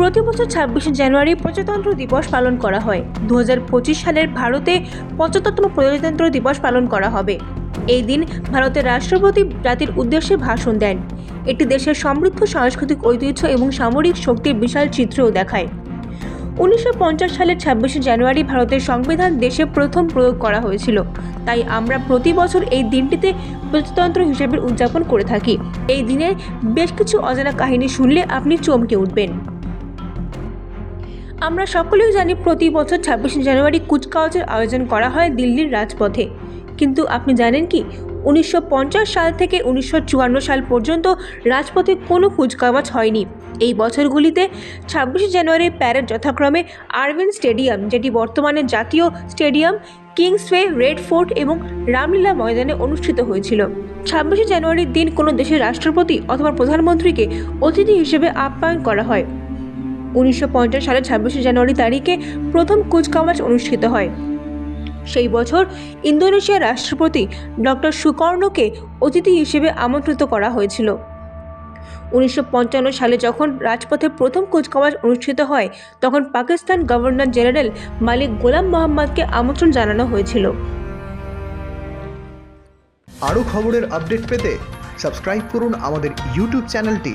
প্রতি বছর ছাব্বিশে জানুয়ারি প্রজাতন্ত্র দিবস পালন করা হয়। দু হাজার পঁচিশ সালের ভারতে পঁচাত্তরতম প্রজাতন্ত্র দিবস পালন করা হবে। এই দিন ভারতের রাষ্ট্রপতি জাতির উদ্দেশ্যে ভাষণ দেন। এটি দেশের সমৃদ্ধ সাংস্কৃতিক ঐতিহ্য এবং সামরিক শক্তির বিশাল চিত্রও দেখায়। উনিশশো পঞ্চাশ সালের ছাব্বিশে জানুয়ারি ভারতের সংবিধান দেশে প্রথম প্রয়োগ করা হয়েছিল। তাই আমরা প্রতি বছর এই দিনটিতে প্রজাতন্ত্র হিসেবে উদযাপন করে থাকি। এই দিনে বেশ কিছু অজানা কাহিনী শুনলে আপনি চমকে উঠবেন। আমরা সকলেই জানি প্রতি বছর ছাব্বিশে জানুয়ারি কুচকাওয়াজের আয়োজন করা হয় দিল্লির রাজপথে। কিন্তু আপনি জানেন কি? উনিশশো পঞ্চাশ সাল থেকে উনিশশো চুয়ান্ন সাল পর্যন্ত রাজপথে কোনো কুচকাওয়াজ হয়নি। এই বছরগুলিতে ছাব্বিশে জানুয়ারি প্যারেড যথাক্রমে আরভিন স্টেডিয়াম, যেটি বর্তমানে জাতীয় স্টেডিয়াম, কিংসওয়ে, রেড ফোর্ট এবং রামলীলা ময়দানে অনুষ্ঠিত হয়েছিল। ছাব্বিশে জানুয়ারির দিন কোনো দেশের রাষ্ট্রপতি অথবা প্রধানমন্ত্রীকে অতিথি হিসেবে আপ্যায়ন করা হয়। উনিশশো সালের ছাব্বিশে জানুয়ারি তারিখে প্রথম কুচকাওয়াজ অনুষ্ঠিত হয়। সেই বছর ইন্দোনেশিয়ার রাষ্ট্রপতি ডক্টর সুকর্ণকে অতিথি হিসেবে আমন্ত্রিত করা হয়েছিল। উনিশশো পঞ্চান্ন সালে যখন রাজপথে প্রথম কুচকাওয়াজ অনুষ্ঠিত হয়, তখন পাকিস্তান গভর্নর জেনারেল মালিক গোলাম মোহাম্মদকে আমন্ত্রণ জানানো হয়েছিল। আরও খবরের আপডেট পেতে সাবস্ক্রাইব করুন আমাদের ইউটিউব চ্যানেলটি।